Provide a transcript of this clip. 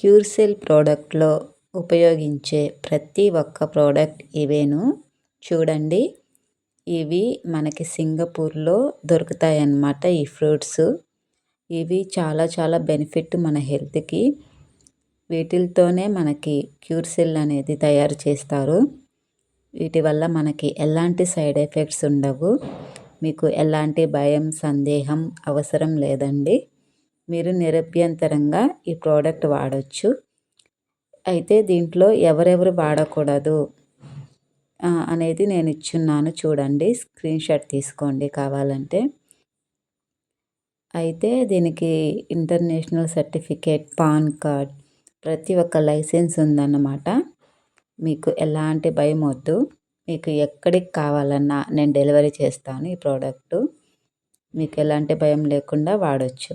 క్యూర్సెల్ ప్రోడక్ట్లో ఉపయోగించే ప్రతి ఒక్క ప్రోడక్ట్ ఇవేను. చూడండి ఇవి మనకి సింగపూర్లో దొరుకుతాయి అన్నమాట ఈ ఫ్రూట్స్. ఇవి చాలా చాలా బెనిఫిట్ మన హెల్త్కి. వీటిల్తోనే మనకి క్యూర్సెల్ అనేది తయారు చేస్తారు. వీటి వల్ల మనకి ఎలాంటి సైడ్ ఎఫెక్ట్స్ ఉండవు. మీకు ఎలాంటి భయం సందేహం అవసరం లేదండి. మీరు నిరభ్యంతరంగా ఈ ప్రోడక్ట్ వాడచ్చు. అయితే దీంట్లో ఎవరెవరు వాడకూడదు అనేది నేను ఇచ్చున్నాను చూడండి స్క్రీన్ షాట్ తీసుకోండి కావాలంటే. అయితే దీనికి ఇంటర్నేషనల్ సర్టిఫికేట్ పాన్ కార్డ్ ప్రతి ఒక్క లైసెన్స్ ఉందన్నమాట. మీకు ఎలాంటి భయం వద్దు. మీకు ఎక్కడికి కావాలన్నా నేను డెలివరీ చేస్తాను ఈ ప్రోడక్టు. మీకు ఎలాంటి భయం లేకుండా వాడచ్చు.